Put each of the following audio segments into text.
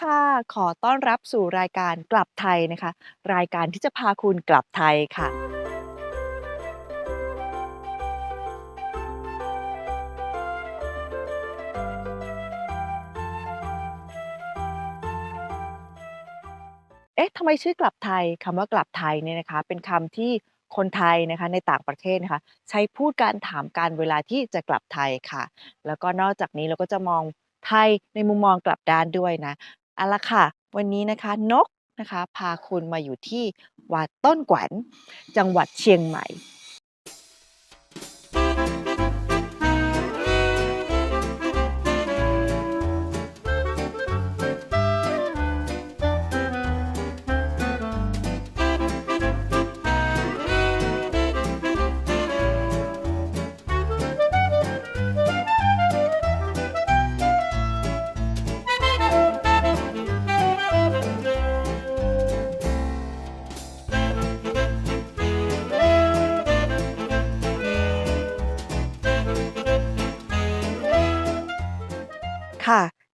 ค่ะ ขอต้อนรับสู่รายการกลับไทยนะคะ รายการที่จะพาคุณกลับไทยค่ะ เอ๊ะทำไมชื่อกลับไทยคำว่ากลับไทยเนี่ยนะคะ เป็นคำที่คนไทยนะคะในต่างประเทศนะคะ ใช้พูดกันถามกันเวลาที่จะกลับไทยค่ะ แล้วก็นอกจากนี้เราก็จะมองไทยในมุมมองกลับด้านด้วยนะ เอาละค่ะ วันนี้นะคะนกนะคะ พาคุณมาอยู่ที่วัดต้นแกวนจังหวัดเชียงใหม่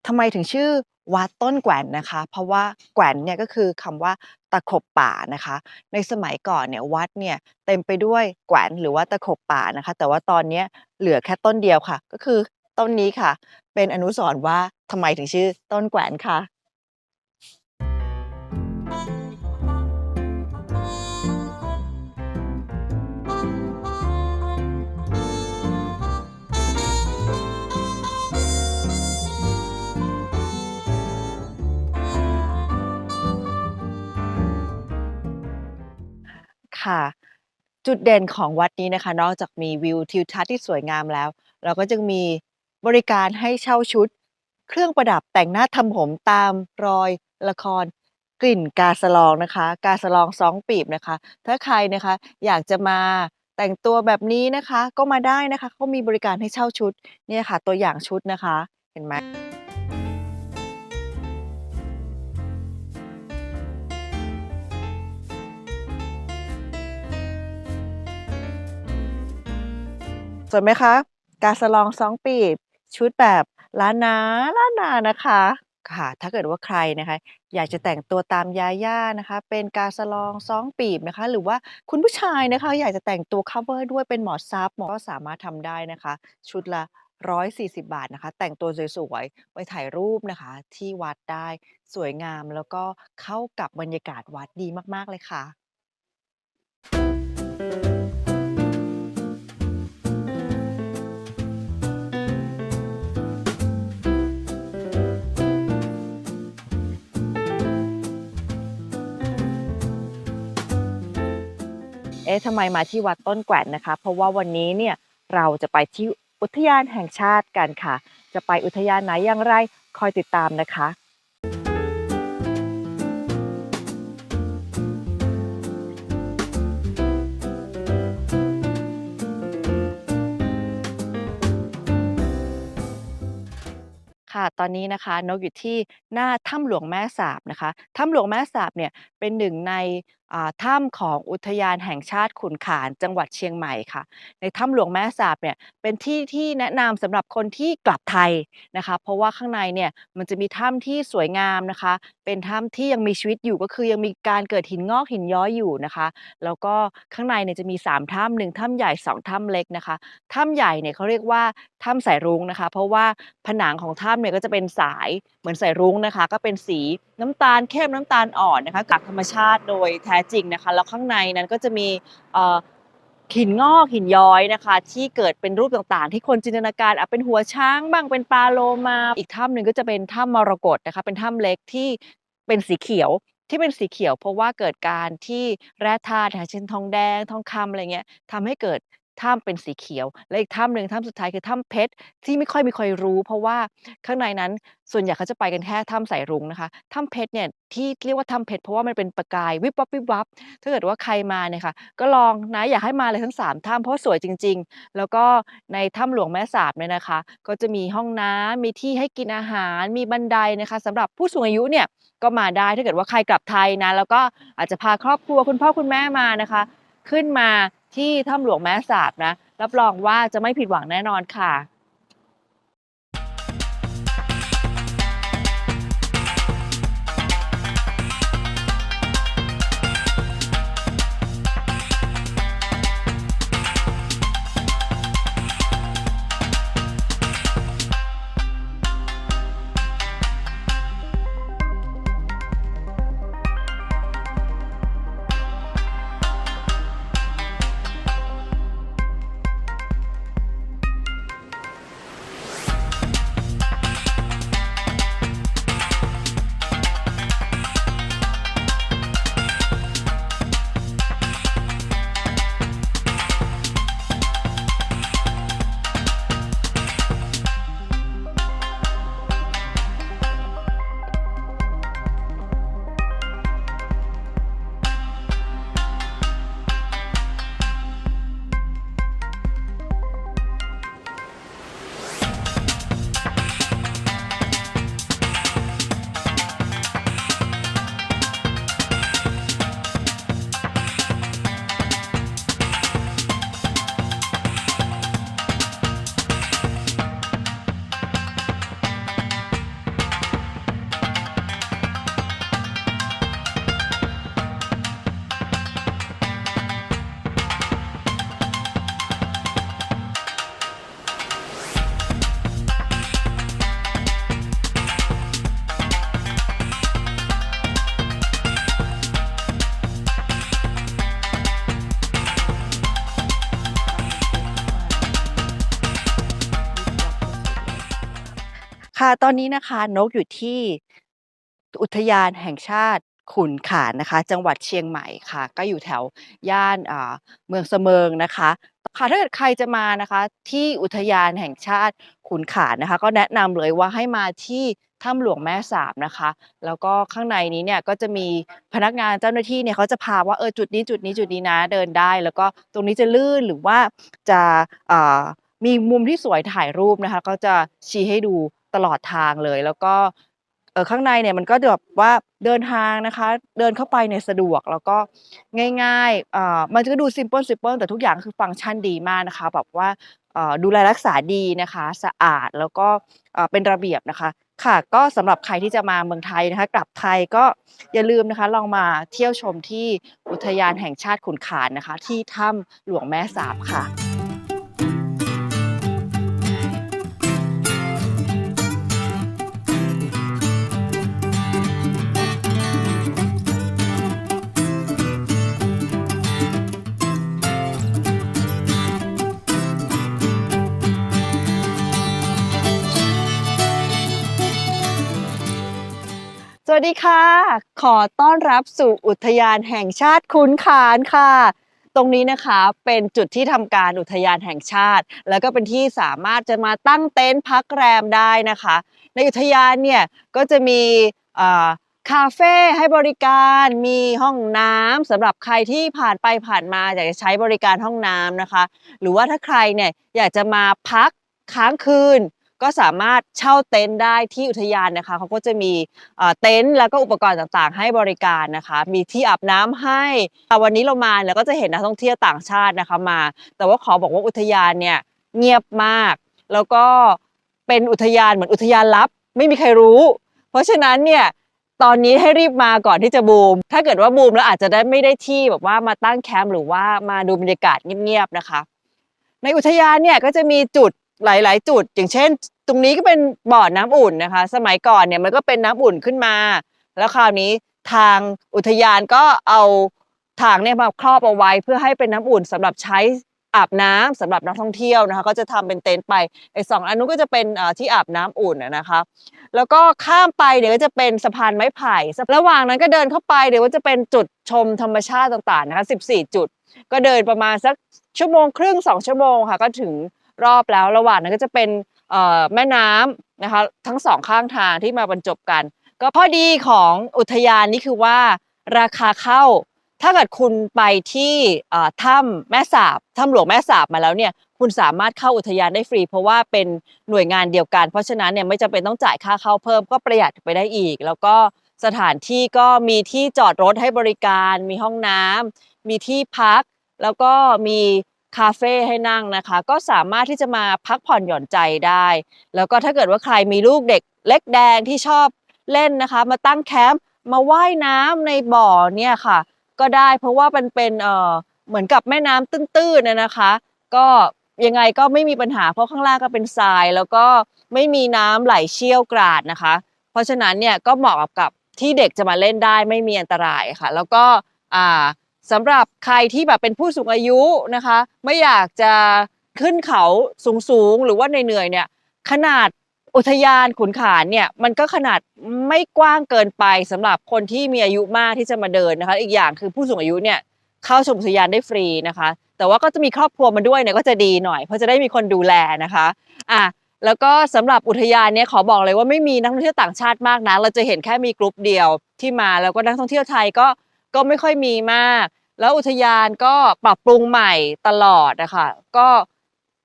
ทำไมถึงชื่อวัดต้นแกวนนะคะ เพราะว่าแกวนเนี่ยก็คือคำว่าตะขบป่านะคะ ในสมัยก่อนเนี่ยวัดเนี่ยเต็มไปด้วยแกวนหรือว่าตะขบป่านะคะ แต่ว่าตอนนี้เหลือแค่ต้นเดียวค่ะ ก็คือต้นนี้ค่ะ เป็นอนุสรณ์ว่าทำไมถึงชื่อต้นแกวนค่ะ ค่ะ จุดเด่นของวัดนี้นะคะ นอกจากมีวิวทิวทัศน์ที่สวยงามแล้ว เราก็ยังมีบริการให้เช่าชุด เครื่องประดับแต่งหน้าทำผมตามรอยละคร กลิ่นกาสลองนะคะ กาสลองสองปีบนะคะ ถ้าใครนะคะอยากจะมาแต่งตัวแบบนี้นะคะก็มาได้นะคะเขามีบริการให้เช่าชุดเนี่ยค่ะ ตัวอย่างชุดนะคะเห็นไหม สวยไหมคะ กาสลองสองปีบ ชุดแบบล้านนาล้านนานะคะค่ะถ้าเกิดว่าใครนะคะ อยากจะแต่งตัวตามยาย่านะคะ เป็นกาสลองสองปีบนะคะ หรือว่าคุณผู้ชายนะคะ อยากจะแต่งตัวคัฟเวอร์ด้วยเป็นหมอซับหมอก็สามารถทำได้นะคะ ชุดละ 140 บาทนะคะ แต่งตัวสวยๆไปถ่ายรูปนะคะ ที่วัดได้สวยงามแล้วก็เข้ากับบรรยากาศวัดดีมากๆเลยค่ะ เอ๊ะทำไมมาที่วัดต้นแกวนนะคะ เพราะว่าวันนี้เนี่ยเราจะไปที่อุทยานแห่งชาติกันค่ะ จะไปอุทยานไหนอย่างไรคอยติดตามนะคะค่ะตอนนี้นะคะนกอยู่ที่หน้าถ้ำหลวงแม่สาบนะคะถ้ำหลวงแม่สาบเนี่ยเป็นหนึ่งในอ่าถ้ำของอุทยานแห่งชาติขุนขานจังหวัดเชียงใหม่ค่ะ ในถ้ำหลวงแม่สาบเนี่ยเป็นที่ที่แนะนำสำหรับคนที่กลับไทยนะคะ เพราะว่าข้างในเนี่ยมันจะมีถ้ำที่สวยงามนะคะ เป็นถ้ำที่ยังมีชีวิตอยู่ก็คือยังมีการเกิดหินงอกหินย้อยอยู่นะคะ แล้วก็ข้างในเนี่ยจะมี3ถ้ำหนึ่งถ้ำใหญ่2ถ้ำเล็กนะคะ ถ้ำใหญ่เนี่ยเขาเรียกว่าถ้ำสายรุ้งนะคะ เพราะว่าผนังของถ้ำเนี่ยก็จะเป็นสายเหมือนสายรุ้งนะคะ ก็เป็นสีน้ำตาลเข้มน้ำตาลอ่อนนะคะจากธรรมชาติโดยแท้ท้จริงนะคะ แล้วข้างในนั้นก็จะมีหินงอกหินย้อยนะคะ ที่เกิดเป็นรูปต่างๆ ที่คนจินตนาการอาเป็นหัวช้างบ้างเป็นปลาโลมาอีกถ้ำหนึ่งก็จะเป็นถ้ำมรกตนะคะ เป็นถ้ำเล็กที่เป็นสีเขียวที่เป็นสีเขียวเพราะว่าเกิดการที่แร่ธาตุนะคะเช่นทองแดงทองคำอะไรเงี้ยทำให้เกิด ถ้ำเป็นสีเขียว และอีกถ้ำหนึ่งถ้ำสุดท้ายคือถ้ำเพชรที่ไม่ค่อยมีใครรู้ เพราะว่าข้างในนั้นส่วนใหญ่เขาจะไปกันแค่ถ้ำสายรุ้งนะคะถ้ำเพชรเนี่ยที่เรียกว่าถ้ำเพชรเพราะว่ามันเป็นประกายวิบวับวิบวับถ้าเกิดว่าใครมาเนี่ยค่ะก็ลองนะอยากให้มาเลยทั้งสามถ้ำเพราะสวยจริง ๆ แล้วก็ในถ้ำหลวงแม่สาบเนี่ยนะคะ ก็จะมีห้องน้ำมีที่ให้กินอาหารมีบันไดนะคะสำหรับผู้สูงอายุเนี่ยก็มาได้ถ้าเกิดว่าใครกลับไทยนะแล้วก็อาจจะพาครอบครัวคุณพ่อคุณแม่มานะคะ ขึ้นมา ที่ถ้ำหลวงแม่สาบนะ รับรองว่าจะไม่ผิดหวังแน่นอนค่ะ ค่ะ ตอนนี้นะคะนกอยู่ที่อุทยานแห่งชาติขุนขานนะคะ จังหวัดเชียงใหม่ค่ะ ก็อยู่แถวย่านเมืองเสมิงนะคะค่ะถ้าเกิดใครจะมานะคะ ที่อุทยานแห่งชาติขุนขานนะคะ ก็แนะนำเลยว่าให้มาที่ถ้ำหลวงแม่สาบนะคะ แล้วก็ข้างในนี้เนี่ยก็จะมีพนักงานเจ้าหน้าที่เนี่ยเขาจะพาว่าเออจุดนี้จุดนี้จุดนี้นะเดินได้ แล้วก็ตรงนี้จะลื่นหรือว่าจะมีมุมที่สวยถ่ายรูปนะคะ ก็จะชี้ให้ดู ตลอดทางเลย แล้วก็เออข้างในเนี่ยมันก็แบบว่าเดินทางนะคะ เดินเข้าไปเนี่ยสะดวกแล้วก็ง่ายๆอ่ามันก็ดูซิมเพิลซิมเพิลแต่ทุกอย่างคือฟังก์ชันดีมากนะคะแบบว่าเอ่อดูแลรักษาดีนะคะ สะอาดแล้วก็เอ่อเป็นระเบียบนะคะ ค่ะก็สำหรับใครที่จะมาเมืองไทยนะคะ กลับไทยก็อย่าลืมนะคะลองมาเที่ยวชมที่อุทยานแห่งชาติขุนขานนะคะ ที่ถ้ำหลวงแม่สาบค่ะ วัสดีค่ะ ขอต้อนรับสู่อุทยานแห่งชาติขุนขานค่ะ ตรงนี้นะคะเป็นจุดที่ทำการอุทยานแห่งชาติ แล้วก็เป็นที่สามารถจะมาตั้งเต็นท์พักแรมได้นะคะ ในอุทยานเนี่ยก็จะมีคาเฟ่ให้บริการมีห้องน้ำสำหรับใครที่ผ่านไปผ่านมาอยากจะใช้บริการห้องน้ำนะคะ หรือว่าถ้าใครเนี่ยอยากจะมาพักค้างคืน ก็สามารถเช่าเต็นท์ได้ที่อุทยานนะคะเขาก็จะมีเต็นท์แล้วก็อุปกรณ์ต่างๆ ให้บริการนะคะ มีที่อาบน้ำให้วันนี้เรามาแล้วก็จะเห็นนักท่องเที่ยวต่างชาตินะคะมา แต่ว่าขอบอกว่าอุทยานเนี่ยเงียบมาก แล้วก็เป็นอุทยานเหมือนอุทยานลับ ไม่มีใครรู้ เพราะฉะนั้นเนี่ยตอนนี้ให้รีบมาก่อนที่จะบูม ถ้าเกิดว่าบูมแล้วอาจจะได้ไม่ได้ที่แบบว่ามาตั้งแคมป์หรือว่ามาดูบรรยากาศเงียบๆนะคะ ในอุทยานเนี่ยก็จะมีจุดหลาย ๆ จุด อย่างเช่น ตรงนี้ก็เป็นบ่อน้ำอุ่นนะคะ สมัยก่อนเนี่ยมันก็เป็นน้ำอุ่นขึ้นมา แล้วคราวนี้ทางอุทยานก็เอาถังเนี่ยมาครอบเอาไว้เพื่อให้เป็นน้ำอุ่นสำหรับใช้อาบน้ำสำหรับนักท่องเที่ยวนะคะ ก็จะทำเป็นเต็นท์ไปไอ้สองอันนู้นก็จะเป็นที่อาบน้ำอุ่นนะคะ แล้วก็ข้ามไปเดี๋ยวก็จะเป็นสะพานไม้ไผ่ระหว่างนั้นก็เดินเข้าไปเดี๋ยวก็จะเป็นจุดชมธรรมชาติต่างๆนะคะ14 จุด ก็เดินประมาณสักชั่วโมงครึ่งสองชั่วโมงค่ะ ก็ถึงรอบแล้วระหว่างนั้นก็จะเป็น แม่น้ำนะคะทั้งสองข้างทางที่มาบรรจบกัน ก็ข้อดีของอุทยานนี่คือว่าราคาเข้า ถ้าเกิดคุณไปที่ถ้ำแม่สาบถ้ำหลวงแม่สาบมาแล้วเนี่ยคุณสามารถเข้าอุทยานได้ฟรี เพราะว่าเป็นหน่วยงานเดียวกัน เพราะฉะนั้นเนี่ยไม่จำเป็นต้องจ่ายค่าเข้าเพิ่มก็ประหยัดไปได้อีก แล้วก็สถานที่ก็มีที่จอดรถให้บริการ มีห้องน้ำมีที่พัก แล้วก็มี คาเฟ่ให้นั่งนะคะ ก็สามารถที่จะมาพักผ่อนหย่อนใจได้ แล้วก็ถ้าเกิดว่าใครมีลูกเด็กเล็กแดงที่ชอบเล่นนะคะ มาตั้งแคมป์มาว่ายน้ำในบ่อเนี่ยค่ะ ก็ได้เพราะว่ามันเป็นเอ่อเหมือนกับแม่น้ำตื้นๆนะนะคะ ก็ยังไงก็ไม่มีปัญหาเพราะข้างล่างก็เป็นทราย แล้วก็ไม่มีน้ำไหลเชี่ยวกราดนะคะ เพราะฉะนั้นเนี่ยก็เหมาะกับที่เด็กจะมาเล่นได้ไม่มีอันตรายค่ะ แล้วก็อ่า สำหรับใครที่แบบเป็นผู้สูงอายุนะคะ ไม่อยากจะขึ้นเขาสูงๆ หรือว่าเหนื่อยๆเนี่ยขนาดอุทยานขุนขานเนี่ยมันก็ขนาดไม่กว้างเกินไปสำหรับคนที่มีอายุมากที่จะมาเดินนะคะ อีกอย่างคือผู้สูงอายุเนี่ยเข้าชมอุทยานได้ฟรีนะคะ แต่ว่าก็จะมีครอบครัวมาด้วยเนี่ยก็จะดีหน่อย เพราะจะได้มีคนดูแลนะคะอะแล้วก็สำหรับอุทยานเนี่ยขอบอกเลยว่าไม่มีนักท่องเที่ยวต่างชาติมากนะเราจะเห็นแค่มีกลุ่มเดียวที่มาแล้วก็นักท่องเที่ยวไทยก็ ก็ไม่ค่อยมีมาก แล้วอุทยานก็ปรับปรุงใหม่ตลอดนะคะก็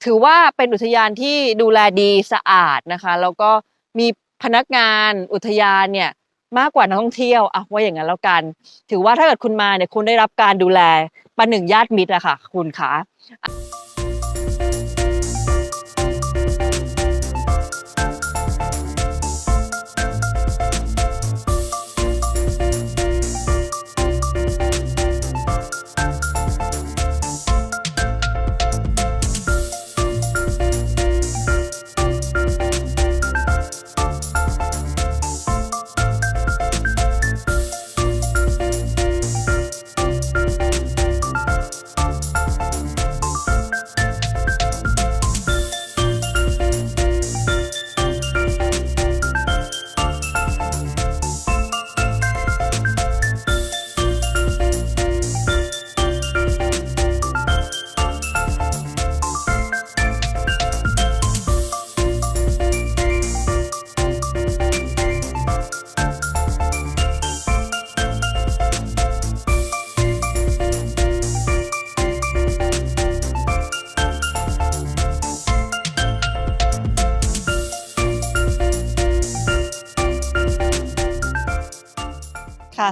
ถือว่าเป็นอุทยานที่ดูแลดีสะอาดนะคะแล้วก็มีพนักงานอุทยานเนี่ยมากกว่านักท่องเที่ยวอะว่าอย่างนั้นแล้วกัน ถือว่าถ้าเกิดคุณมาเนี่ยคุณได้รับการดูแลประหนึ่งญาติมิตรอะค่ะ คุณคะ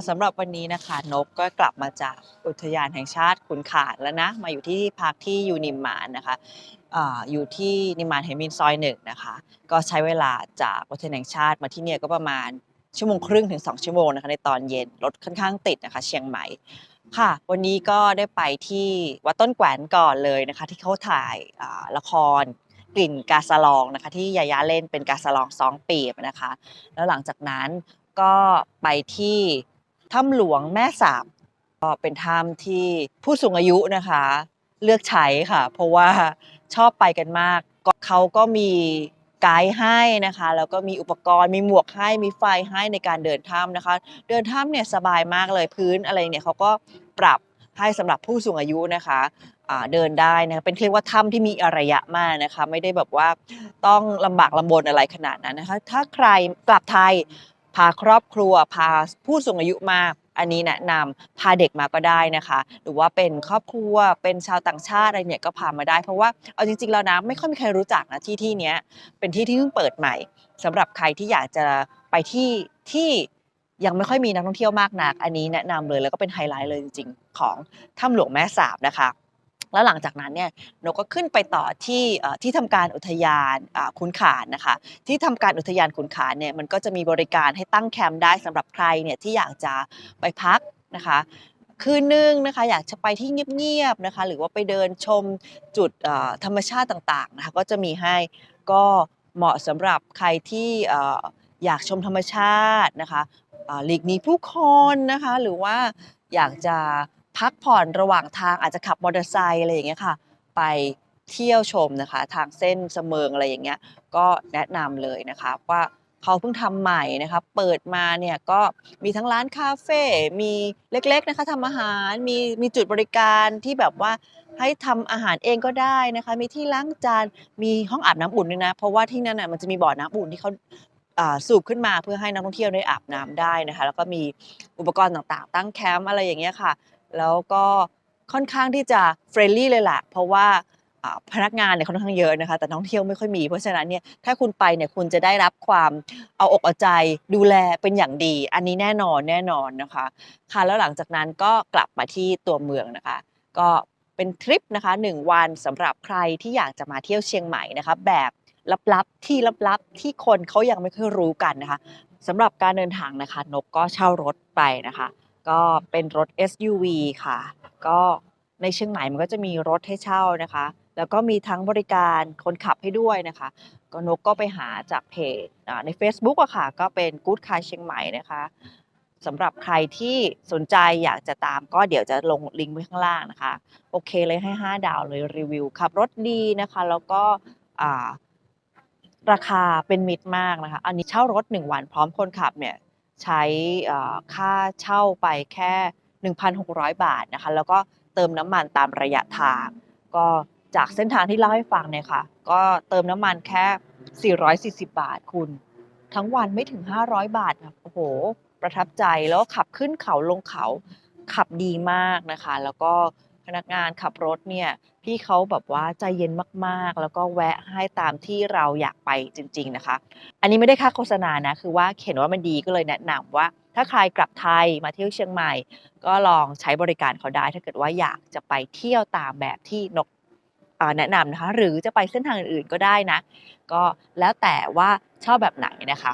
สำหรับวันนี้นะคะ นกก็กลับมาจากอุทยานแห่งชาติขุนขานแล้วนะ มาอยู่ที่พักที่ยูนิมานนะคะอยู่ที่นิมานเฮมินซอยหนึ่งนะคะ ก็ใช้เวลาจากอุทยานแห่งชาติมาที่เนี่ยก็ประมาณชั่วโมงครึ่งถึง 2 ชั่วโมงนะคะในตอนเย็นรถค่อนข้างติดนะคะ เชียงใหม่ค่ะ วันนี้ก็ได้ไปที่วัดต้นแกวนก่อนเลยนะคะ ที่เขาถ่ายละครกลิ่นกาสลองนะคะ ที่ยายาเล่นเป็นกาสลองสองปีบนะคะ แล้วหลังจากนั้นก็ไปที่ ถ้ำหลวงแม่สาบก็เป็นถ้ำที่ผู้สูงอายุนะคะ เลือกใช้ค่ะ เพราะว่าชอบไปกันมากก็เขาก็มีไกด์ให้นะคะ แล้วก็มีอุปกรณ์มีหมวกให้มีไฟให้ในการเดินถ้ำนะคะ เดินถ้ำเนี่ยสบายมากเลยพื้นอะไรเนี่ยเขาก็ปรับให้สำหรับผู้สูงอายุนะคะเดินได้นะคะเป็นเรียกว่าถ้ำที่มีอารยะมากนะคะ ไม่ได้แบบว่าต้องลำบากลำบนอะไรขนาดนั้นนะคะ ถ้าใครกลับไทยาครอบครัว พาผู้สูงอายุมาอันนี้แนะนำพาเด็กมาก็ได้นะคะ หรือว่าเป็นครอบครัวเป็นชาวต่างชาติอะไรเนี่ยก็พามาได้ เพราะว่าเอาจริงๆแล้วนะไม่ค่อยมีใครรู้จักนะที่ที่เนี้ยเป็นที่ที่เพิ่งเปิดใหม่สำหรับใครที่อยากจะไปที่ที่ยังไม่ค่อยมีนักท่องเที่ยวมากนัก อันนี้แนะนำเลยแล้วก็เป็นไฮไลท์เลยจริง ๆ ของถ้ำหลวงแม่สาบนะคะ แล้วหลังจากนั้นเนี่ยนกก็ขึ้นไปต่อที่ที่ทำการอุทยานอ่าขุนขานนะคะ ที่ทำการอุทยานขุนขานเนี่ยมันก็จะมีบริการให้ตั้งแคมป์ได้สำหรับใครเนี่ยที่อยากจะไปพักนะคะคืนนึงนะคะอยากจะไปที่เงียบๆนะคะ หรือว่าไปเดินชมจุดธรรมชาติต่างๆนะคะก็จะมีให้ก็เหมาะสำหรับใครที่อยากชมธรรมชาตินะคะหลีกหนีผู้คนนะคะ หรือว่าอยากจะ พักผ่อนระหว่างทางอาจจะขับมอเตอร์ไซค์อะไรอย่างเงี้ยค่ะ ไปเที่ยวชมนะคะ ทางเส้นเสมิงอะไรอย่างเงี้ยก็แนะนำเลยนะคะว่าเขาเพิ่งทำใหม่นะคะเปิดมาเนี่ยก็มีทั้งร้านคาเฟ่มีเล็กๆนะคะทำอาหารมีมีจุดบริการที่แบบว่าให้ทำอาหารเองก็ได้นะคะ มีที่ล้างจานมีห้องอาบน้ำอุ่นด้วยนะ เพราะว่าที่นั่นน่ะมันจะมีบ่อน้ำอุ่นที่เขาอ่าสูบขึ้นมาเพื่อให้นักท่องเที่ยวได้อาบน้ำได้นะคะ แล้วก็มีอุปกรณ์ต่างๆ ตั้งแคมป์อะไรอย่างเงี้ยค่ะ แล้วก็ค่อนข้างที่จะเฟรนลี่เลยแหละเพราะว่าพนักงานเนี่ยค่อนข้างเยอะนะคะ แต่นักท่องเที่ยวไม่ค่อยมีเพราะฉะนั้นเนี่ยถ้าคุณไปเนี่ยคุณจะได้รับความเอาอกเอาใจดูแลเป็นอย่างดี อันนี้แน่นอนแน่นอนนะคะค่ะแล้วหลังจากนั้นก็กลับมาที่ตัวเมืองนะคะ ก็เป็นทริปนะคะหนึ่งวันสำหรับใครที่อยากจะมาเที่ยวเชียงใหม่นะคะ แบบลับๆที่ลับๆที่คนเขายังไม่ค่อยรู้กันนะคะสำหรับการเดินทางนะคะ นกก็เช่ารถไปนะคะ ก็เป็นรถ SUV ค่ะ ก็ในเชียงใหม่มันก็จะมีรถให้เช่านะคะ แล้วก็มีทั้งบริการคนขับให้ด้วยนะคะ ก็นกก็ไปหาจากเพจใน Facebook อะค่ะ ก็เป็น Good Car เชียงใหม่นะคะสำหรับใครที่สนใจอยากจะตามก็เดี๋ยวจะลงลิงก์ไว้ข้างล่างนะคะ โอเคเลยให้ 5 ดาวเลยรีวิวขับรถดีนะคะ แล้วก็ราคาเป็นมิตรมากนะคะ อันนี้เช่ารถ 1 วันพร้อมคนขับเนี่ย ใช้ค่าเช่าไปแค่ 1,600 บาทนะคะแล้วก็เติมน้ำมันตามระยะทาง ก็จากเส้นทางที่เล่าให้ฟังเนี่ยค่ะ ก็เติมน้ำมันแค่ 440 บาทคุณ ทั้งวันไม่ถึง 500 บาทค่ะโอ้โห ประทับใจแล้วขับขึ้นเขาลงเขาขับดีมากนะคะ แล้วก็ นักงานขับรถเนี่ยพี่เขาแบบว่าใจเย็นมากๆ แล้วก็แวะให้ตามที่เราอยากไปจริง ๆนะคะ อันนี้ไม่ได้ค่าโฆษณานะคือว่าเห็นว่ามันดีก็เลยแนะนำว่า ถ้าใครกลับไทยมาเที่ยวเชียงใหม่ ก็ลองใช้บริการเขาได้ ถ้าเกิดว่าอยากจะไปเที่ยวตามแบบที่นกแนะนำนะคะ หรือจะไปเส้นทางอื่นๆก็ได้นะ ก็แล้วแต่ว่าชอบแบบไหนนะคะ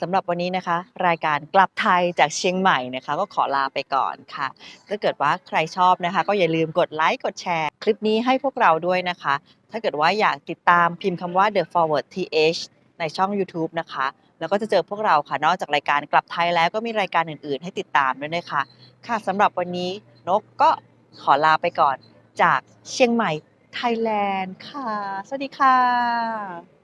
สำหรับวันนี้นะคะ รายการกลับไทยจากเชียงใหม่นะคะ ก็ขอลาไปก่อนค่ะ ถ้าเกิดว่าใครชอบนะคะ ก็อย่าลืมกดไลค์กดแชร์ คลิปนี้ให้พวกเราด้วยนะคะ ถ้าเกิดว่าอยากติดตามพิมพ์คำว่า The Forward TH ในช่อง YouTube นะคะ แล้วก็จะเจอพวกเราค่ะ นอกจากรายการกลับไทยแล้วก็มีรายการอื่น ๆ ให้ติดตามด้วยนะคะค่ะสำหรับวันนี้นกก็ขอลาไปก่อนจากเชียงใหม่ไทยแลนด์ค่ะ สวัสดีค่ะ